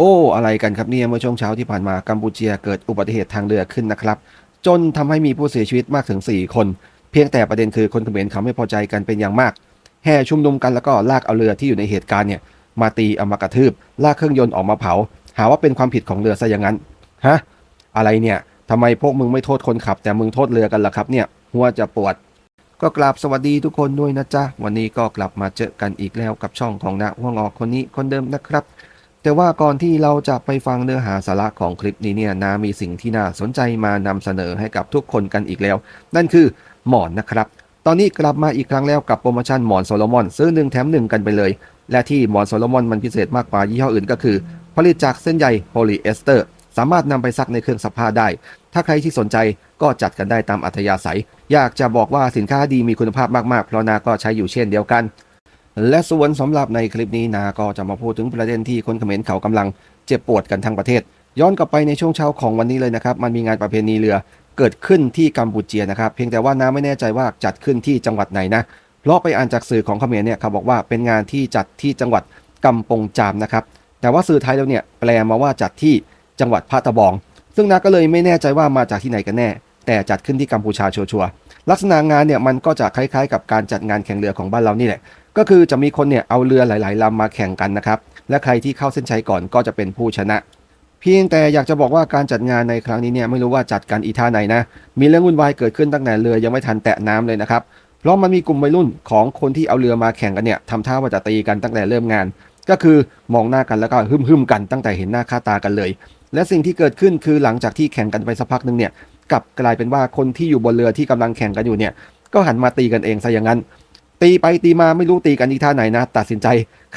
โอ้อะไรกันครับเนี่ยเมื่อช่วงเช้าที่ผ่านมากัมพูชีเกิดอุบัติเหตุทางเรือขึ้นนะครับ จนทำให้มีผู้เสียชีวิตมากถึง 4 คน เพียงแต่ประเด็นคือคนเขมรเขาไม่พอใจกันเป็นอย่างมาก แห่ชุมนุมกันแล้วก็ลากเอาเรือที่อยู่ในเหตุการณ์เนี่ยมาตีเอามากระทืบ ลากเครื่องยนต์ออกมาเผา หาว่าเป็นความผิดของเรือซะอย่างนั้นฮะอะไรเนี่ยทำไมพวกมึงไม่โทษคนขับ แต่มึงโทษเรือกันล่ะครับเนี่ยหัวจะปวด ก็กราบสวัสดีทุกคนด้วยนะจ๊ะวันนี้ก็กลับมาเจอกันอีกแล้วกับช่องของนะหัวงอกคนนี้คนเดิมนะครับ แต่ว่าก่อนที่เราจะไปฟังเนื้อหาสาระของคลิปนี้เนี่ยนามีสิ่งที่น่าสนใจมานำเสนอให้กับทุกคนกันอีกแล้ว นั่นคือหมอนนะครับ ตอนนี้กลับมาอีกครั้งแล้วกับโปรโมชั่นหมอนโซโลมอนซื้อหนึ่งแถมหนึ่งกันไปเลย และที่หมอนโซโลมอนมันพิเศษมากกว่ายี่ห้ออื่นก็คือ ผลิตจากเส้นใยโพลีเอสเตอร์ สามารถนำไปซักในเครื่องซักผ้าได้ ถ้าใครที่สนใจก็จัดกันได้ตามอัธยาศัย อยากจะบอกว่าสินค้าดีมีคุณภาพมากๆเพราะนาก็ใช้อยู่เช่นเดียวกัน และส่วนสำหรับในคลิปนี้นาก็จะมาพูดถึงประเด็นที่คนเขมรเขากำลังเจ็บปวดกันทั้งประเทศ ย้อนกลับไปในช่วงเช้าของวันนี้เลยนะครับ มันมีงานประเพณีเรือเกิดขึ้นที่กัมพูเชียนะครับ เพียงแต่ว่าน้าไม่แน่ใจว่าจัดขึ้นที่จังหวัดไหนนะเพราะไปอ่านจากสื่อของเขมรเนี่ยเขาบอกว่าเป็นงานที่จัดที่จังหวัดกำปงจามนะครับ แต่ว่าสื่อไทยเราเนี่ยแปลมาว่าจัดที่จังหวัดพะตะบอง ซึ่งนาก็เลยไม่แน่ใจว่ามาจากที่ไหนกันแน่ แต่จัดขึ้นที่กัมพูชาชัวร์ลักษณะงานเนี่ยมันก็จะคล้ายๆ กับการจัดงานแข่งเรือของบ้านเรานี่แหละ ก็คือจะมีคนเนี่ยเอาเรือหลาย ๆลำมาแข่งกันนะครับ และใครที่เข้าเส้นชัยก่อนก็จะเป็นผู้ชนะ เพียงแต่อยากจะบอกว่าการจัดงานในครั้งนี้เนี่ยไม่รู้ว่าจัดกันอีท่าไหนนะ มีเรื่องวุ่นวายเกิดขึ้นตั้งแต่เรือยังไม่ทันแตะน้ำเลยนะครับ เพราะมันมีกลุ่มวัยรุ่นของคนที่เอาเรือมาแข่งกันเนี่ยทำท่าว่าจะตีกันตั้งแต่เริ่มงาน ก็คือมองหน้ากันแล้วก็หึมหึมๆกันตั้งแต่เห็นหน้าค่าตากันเลย และสิ่งที่เกิดขึ้นคือหลังจากที่แข่งกันไปสักพักหนึ่งเนี่ยกลับกลายเป็นว่าคนที่อยู่บนเรือที่กำลังแข่งกันอยู่เนี่ยก็หันมาตีกันเองซะอย่างนั้น ตีไปตีมาไม่รู้ตีกันอีท่าไหนนะ ตัดสินใจ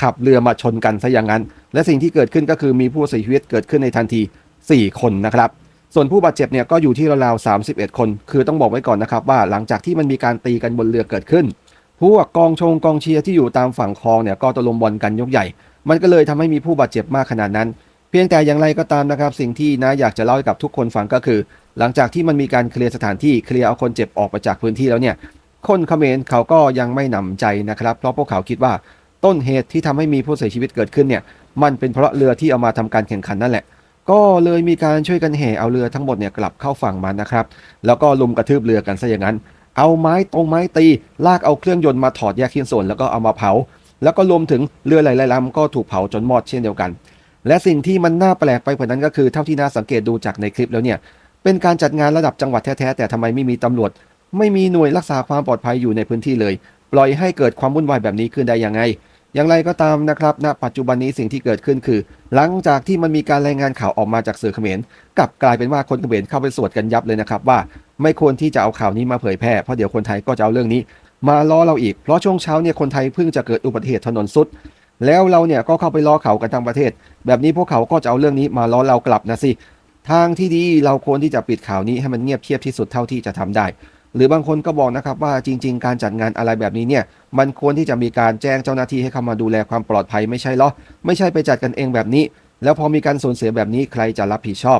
ขับเรือมาชนกันซะอย่างนั้น และสิ่งที่เกิดขึ้นก็คือมีผู้เสียชีวิตเกิดขึ้นในทันที 4 คนนะครับ ส่วนผู้บาดเจ็บเนี่ยก็อยู่ที่ราวๆ31 คน คือต้องบอกไว้ก่อนนะครับว่าหลังจากที่มันมีการตีกันบนเรือเกิดขึ้น พวกกองชงกองเชียร์ที่อยู่ตามฝั่งคลองเนี่ยก็ตะลุมบอลกันยกใหญ่ มันก็เลยทำให้มีผู้บาดเจ็บมากขนาดนั้น เพียงแต่อย่างไรก็ตามนะครับ สิ่งที่นะอยากจะเล่าให้กับทุกคนฟังก็คือ หลังจากที่มันมีการเคลียร์สถานที่เคลียร์เอาคนเจ็บออกไปจากพื้นที่แล้วเนี่ย คนเขมรเขาก็ยังไม่หนำใจนะครับ เพราะพวกเขาคิดว่าต้นเหตุที่ทำให้มีผู้เสียชีวิตเกิดขึ้นเนี่ยมันเป็นเพราะเรือที่เอามาทำการแข่งขันนั่นแหละ ก็เลยมีการช่วยกันแห่เอาเรือทั้งหมดเนี่ยกลับเข้าฝั่งมันะครับ แล้วก็ลุมกระทืบเรือกันซะอย่างนั้น เอาไม้ตรงไม้ตี ลากเอาเครื่องยนต์มาถอดแยกชิ้นส่วนแล้วก็เอามาเผา แล้วก็รวมถึงเรือหลายๆลำก็ถูกเผาจนมอดเช่นเดียวกัน และสิ่งที่มันน่าแปลกไปกว่านั้นก็คือเท่าที่น่าสังเกตดูจากในคลิปแล้วเนี่ยเป็นการจัดงานระดับจังหวัดแท้ๆแต่ทำไมไม่มีตำรวจ ไม่มีหน่วยรักษาความปลอดภัยอยู่ในพื้นที่เลย ปล่อยให้เกิดความวุ่นวายแบบนี้ขึ้นได้ยังไง อย่างไรก็ตามนะครับณปัจจุบันนี้สิ่งที่เกิดขึ้นคือ หลังจากที่มันมีการรายงานข่าวออกมาจากสื่อเขมรกลับกลายเป็นว่าคนเขมรเข้าไปสวดกันยับเลยนะครับว่า ไม่ควรที่จะเอาข่าวนี้มาเผยแพร่เพราะเดี๋ยวคนไทยก็จะเอาเรื่องนี้ มาล้อเราอีกเพราะช่วงเช้าเนี่ยคนไทยเพิ่งจะเกิดอุบัติเหตุถนนสุดแล้วเราเนี่ยก็เข้าไปล้อเขากันทั้งประเทศ แบบนี้พวกเขาก็จะเอาเรื่องนี้มาล้อเรากลับนะสิทางที่ดีเราควรที่จะปิดข่าวนี้ให้มันเงียบเชียบที่สุดเท่าที่จะทำได้ หรือบางคนก็บอกนะครับว่าจริง ๆ การจัดงานอะไรแบบนี้เนี่ยมันควรที่จะมีการแจ้งเจ้าหน้าที่ให้เข้ามาดูแลความปลอดภัยไม่ใช่เหรอไม่ใช่ไปจัดกันเองแบบนี้ แล้วพอมีการสูญเสียแบบนี้ใครจะรับผิดชอบ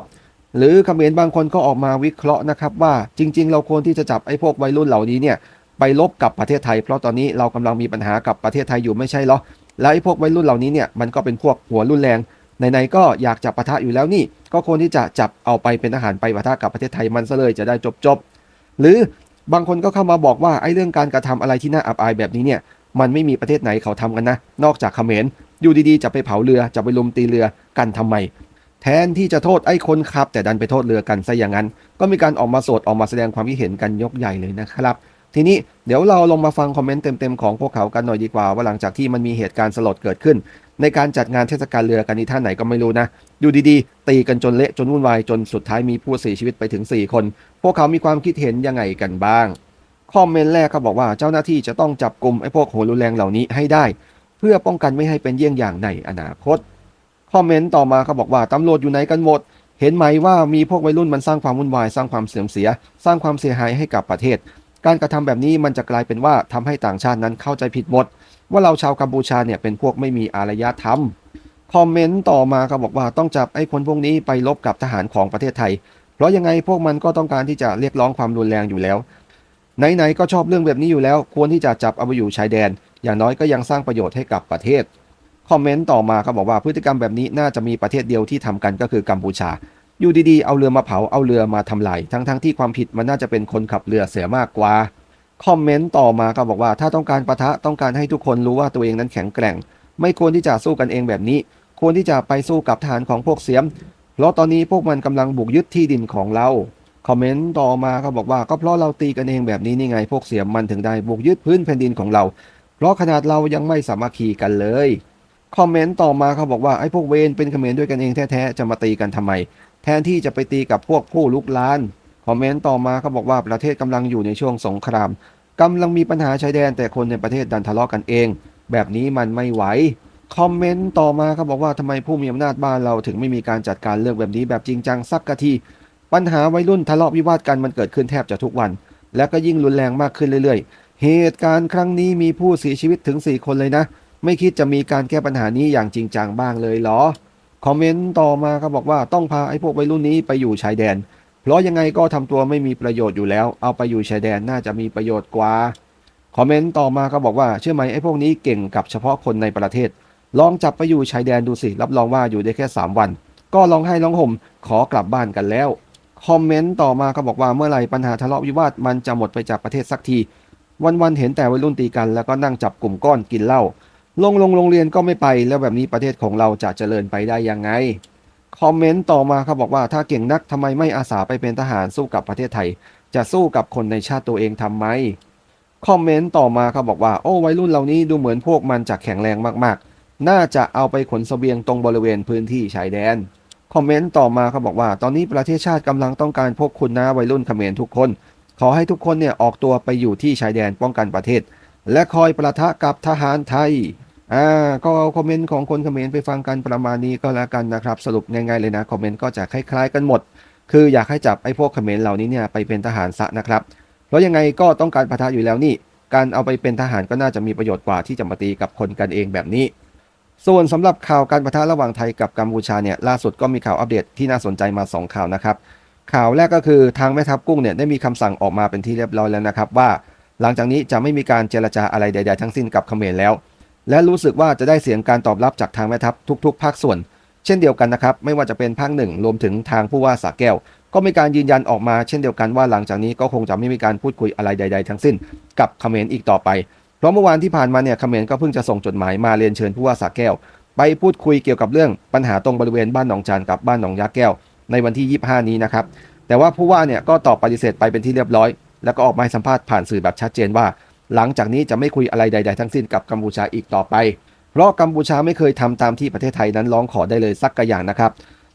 หรือเขมรบางคนก็ออกมาวิเคราะห์นะครับว่าจริง ๆ เราควรที่จะจับไอ้พวกวัยรุ่นเหล่านี้เนี่ยไปลบกับประเทศไทย เพราะตอนนี้เรากำลังมีปัญหากับประเทศไทยอยู่ไม่ใช่เหรอแล้วไอ้พวกวัยรุ่นเหล่านี้เนี่ยมันก็เป็นพวกหัวรุนแรงไหนๆก็อยากจับปะทะอยู่แล้วนี่ ก็ควรที่จะจับเอาไปเป็นทหารไปปะทะกับประเทศไทยมันซะเลยจะได้จบๆหรือ บางคนก็เข้ามาบอกว่าไอ้เรื่องการกระทำอะไรที่น่าอับอายแบบนี้เนี่ย มันไม่มีประเทศไหนเขาทำกันนะ นอกจากเขมร อยู่ดีๆ จะไปเผาเรือ จะไปลุมตีเรือกันทำไม แทนที่จะโทษไอ้คนขับ แต่ดันไปโทษเรือกันซะอย่างนั้น ก็มีการออกมาโสดออกมาแสดงความคิดเห็นกันยกใหญ่เลยนะครับ ทีนี้เดี๋ยวเราลงมาฟังคอมเมนต์เต็มๆของพวกเขากันหน่อยดีกว่าว่าหลังจากที่มันมีเหตุการณ์สลดเกิดขึ้น ในการจัดงานเทศกาลเรือกันนี่ท่านไหนก็ไม่รู้นะ อยู่ดีๆ ตีกันจนเละจนวุ่นวาย จนสุดท้ายมีผู้เสียชีวิตไปถึง 4 คน พวกเขามีความคิดเห็นยังไงกันบ้าง คอมเมนต์แรกเขาบอกว่าเจ้าหน้าที่จะต้องจับกลุ่มไอ้พวกโหรุนแรงเหล่านี้ให้ได้ เพื่อป้องกันไม่ให้เป็นเยี่ยงอย่างในอนาคต คอมเมนต์ต่อมาเขาบอกว่าตำรวจอยู่ไหนกันหมด เห็นไหมว่ามีพวกวัยรุ่นมันสร้างความวุ่นวายสร้างความเสื่อมเสีย สร้างความเสียหายให้กับประเทศ การกระทำแบบนี้มันจะกลายเป็นว่าทำให้ต่างชาตินั้นเข้าใจผิดหมด ว่าเราชาวกัมพูชาเนี่ยเป็นพวกไม่มีอารยธรรม คอมเมนต์ต่อมาเขาบอกว่าต้องจับไอ้คนพวกนี้ไปลบกับทหารของประเทศไทย เพราะยังไงพวกมันก็ต้องการที่จะเรียกร้องความรุนแรงอยู่แล้ว ไหนๆก็ชอบเรื่องแบบนี้อยู่แล้ว ควรที่จะจับเอาไปอยู่ชายแดน อย่างน้อยก็ยังสร้างประโยชน์ให้กับประเทศ คอมเมนต์ต่อมาเขาบอกว่าพฤติกรรมแบบนี้น่าจะมีประเทศเดียวที่ทำกันก็คือกัมพูชา อยู่ดีๆเอาเรือมาเผาเอาเรือมาทำลายทั้งๆที่ความผิดมันน่าจะเป็นคนขับเรือเสียมากกว่า คอมเมนต์ต่อมาก็บอกว่าถ้าต้องการประทะต้องการให้ทุกคนรู้ว่าตัวเองนั้นแข็งแกร่ง ไม่ควรที่จะสู้กันเองแบบนี้ ควรที่จะไปสู้กับทหารของพวกเสียม เพราะตอนนี้พวกมันกำลังบุกยึดที่ดินของเราคอมเมนต์ต่อมาก็บอกว่าก็เพราะเราตีกันเองแบบนี้นี่ไง พวกเสียมมันถึงได้บุกยึดพื้นแผ่นดินของเรา เพราะขนาดเรายังไม่สามัคคีกันเลยคอมเมนต์ต่อมาเขาบอกว่าไอ้พวกเวนเป็นเขมรด้วยกันเองแท้ๆจะมาตีกันทำไม แทนที่จะไปตีกับพวกผู้ลุกลาน คอมเมนต์ต่อมาเขาบอกว่าประเทศกำลังอยู่ในช่วงสงครามกำลังมีปัญหาชายแดนแต่คนในประเทศดันทะเลาะกันเอง แบบนี้มันไม่ไหวคอมเมนต์ต่อมาเขาบอกว่าทำไมผู้มีอำนาจบ้านเราถึงไม่มีการจัดการเรื่องแบบนี้แบบจริงจังสักกะทีปัญหาวัยรุ่นทะเลาะวิวาทกันมันเกิดขึ้นแทบจะทุกวัน และก็ยิ่งรุนแรงมากขึ้นเรื่อยๆ เหตุการณ์ครั้งนี้มีผู้เสียชีวิตถึง 4 คนเลยนะ ไม่คิดจะมีการแก้ปัญหานี้อย่างจริงจังบ้างเลยเหรอคอมเมนต์ต่อมาเขาบอกว่าต้องพาไอ้พวกวัยรุ่นนี้ไปอยู่ชายแดน เพราะยังไงก็ทำตัวไม่มีประโยชน์อยู่แล้ว เอาไปอยู่ชายแดนน่าจะมีประโยชน์กว่า คอมเมนต์ต่อมาก็บอกว่าเชื่อไหมไอ้พวกนี้เก่งกับเฉพาะคนในประเทศ ลองจับไปอยู่ชายแดนดูสิ รับรองว่าอยู่ได้แค่ 3 วัน ก็ร้องให้ร้องห่มขอกลับบ้านกันแล้ว คอมเมนต์ต่อมาก็บอกว่าเมื่อไหร่ปัญหาทะเลาะวิวาทมันจะหมดไปจากประเทศสักที วันๆเห็นแต่วัยรุ่นตีกันแล้วก็นั่งจับกลุ่มก้อนกินเหล้าลงลงโรงเรียนก็ไม่ไปแล้วแบบนี้ประเทศของเราจะเจริญไปได้ยังไง คอมเมนต์ต่อมาเขาบอกว่าถ้าเก่งนักทำไมไม่อาสาไปเป็นทหารสู้กับประเทศไทย จะสู้กับคนในชาติตัวเองทำไมคอมเมนต์ต่อมาเขาบอกว่าโอ้วัยรุ่นเหล่านี้ดูเหมือนพวกมันจะแข็งแรงมากๆ น่าจะเอาไปขนเสบียงตรงบริเวณพื้นที่ชายแดนคอมเมนต์ต่อมาเขาบอกว่า ตอนนี้ประเทศชาติกำลังต้องการพวกคุณนะวัยรุ่นเขมรทุกคน ขอให้ทุกคนเนี่ยออกตัวไปอยู่ที่ชายแดนป้องกันประเทศ และคอยประทะกับทหารไทย อ่าก็เอาคอมเมนต์ของคนเขมรไปฟังกันประมาณนี้ก็แล้วกันนะครับ สรุปง่ายๆเลยนะคอมเมนต์ก็จะคล้ายๆกันหมด คืออยากให้จับไอ้พวกเขมรเหล่านี้เนี่ยไปเป็นทหารซะนะครับเพราะยังไงก็ต้องการประทะอยู่แล้วนี่ การเอาไปเป็นทหารก็น่าจะมีประโยชน์กว่าที่จะมาตีกับคนกันเองแบบนี้ ส่วนสำหรับข่าวการประทะระหว่างไทยกับกัมพูชาเนี่ยล่าสุดก็มีข่าวอัปเดตที่น่าสนใจมาสองข่าวนะครับข่าวแรกก็คือทางแม่ทัพกุ้งเนี่ยได้มีคำสั่งออกมาเป็นที่เรียบร้อยแล้วนะครับว่า หลังจากนี้จะไม่มีการเจรจาอะไรใด ๆ ทั้งสิ้นกับเขมรแล้ว และรู้สึกว่าจะได้เสียงการตอบรับจากทางแม่ทัพทุก ๆ ภาคส่วน เช่นเดียวกันนะครับ ไม่ว่าจะเป็นภาคหนึ่งรวมถึงทางผู้ว่าสาแก้ว ก็มีการยืนยันออกมาเช่นเดียวกันว่าหลังจากนี้ก็คงจะไม่มีการพูดคุยอะไรใด ๆ ทั้งสิ้น กับเขมรอีกต่อไป เพราะเมื่อวานที่ผ่านมาเนี่ยเขมรก็เพิ่งจะส่งจดหมายมาเรียนเชิญผู้ว่าสาแก้ว ไปพูดคุยเกี่ยวกับเรื่องปัญหาตรงบริเวณบ้านหนองจานกับบ้านหนองยาแก้ว ในวันที่ 25 นี้นะครับแต่ว่าผู้ว่าเนี่ยก็ตอบปฏิเสธไปเป็นที่เรียบร้อย แล้วก็ออกมาให้สัมภาษณ์ผ่านสื่อแบบชัดเจนว่า หลังจากนี้จะไม่คุยอะไรใด ๆ ทั้งสิ้นกับกัมพูชาอีกต่อไป เพราะกัมพูชาไม่เคยทำตามที่ประเทศไทยนั้นร้องขอได้เลยสักกระอย่างนะครับ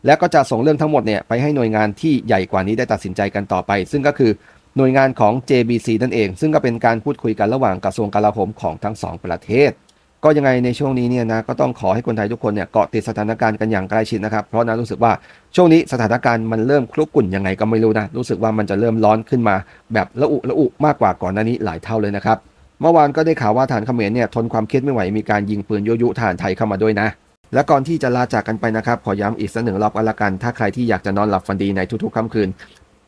และก็จะส่งเรื่องทั้งหมดเนี่ยไปให้หน่วยงานที่ใหญ่กว่านี้ได้ตัดสินใจกันต่อไป ซึ่งก็คือหน่วยงานของ JBC นั่นเอง ซึ่งก็เป็นการพูดคุยกันระหว่างกระทรวงกลาโหมของทั้งสองประเทศ ก็ยังไงในช่วงนี้เนี่ยนะก็ต้องขอให้คนไทยทุกคนเนี่ยเกาะติดสถานการณ์กันอย่างใกล้ชิดนะครับ เพราะนะรู้สึกว่าช่วงนี้สถานการณ์มันเริ่มคลุกกลุ่นยังไงก็ไม่รู้นะรู้สึกว่ามันจะเริ่มร้อนขึ้นมา แบบละอุละอุมากกว่าก่อนหน้านี้หลายเท่าเลยนะครับเมื่อวานก็ได้ข่าวว่าฐานเขมรเนี่ยทนความเครียดไม่ไหวมีการยิงปืนยุยุฐานไทยเข้ามาด้วยนะและก่อนที่จะลาจากกันไปนะครับขอย้ำอีกสักหนึ่งรอบกันละกัน ถ้าใครที่อยากจะนอนหลับฝันดีในทุกๆค่ำคืน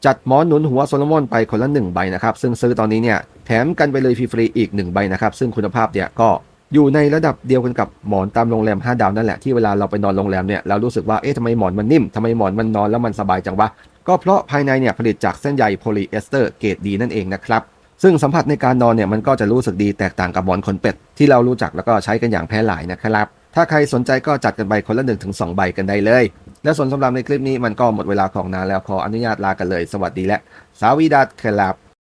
จัดหมอนหนุนหัวโซโลมอนไปคนละหนึ่งใบนะครับซึ่งซื้อตอนนี้เนี่ยแถมกันไปเลยฟรีๆอีกหนึ่งใบนะครับซึ่งคุณภาพเนี่ยก็ อยู่ในระดับเดียวกันกับหมอนตามโรงแรม 5 ดาวนั่นแหละที่เวลาเราไปนอนโรงแรมเนี่ยเรารู้สึกว่าเอ๊ะทำไมหมอนมันนิ่มทำไมหมอนมันนอนแล้วมันสบายจังวะ ก็เพราะภายในเนี่ยผลิตจากเส้นใยโพลีเอสเตอร์เกรดดีนั่นเองนะครับซึ่งสัมผัสในการนอนเนี่ยมันก็จะรู้สึกดีแตกต่างกับหมอนขนเป็ด ที่เรารู้จักแล้วก็ใช้กันอย่างแพร่หลายนะครับ ถ้าใครสนใจก็จัดกันไปคนละ1นถึงสใบกันได้เลย และส่วนสำหรับในคลิปนี้มันก็หมดเวลาของนานแล้วขออนุญาตลากันเลย สวัสดีและสาวีดัตครับ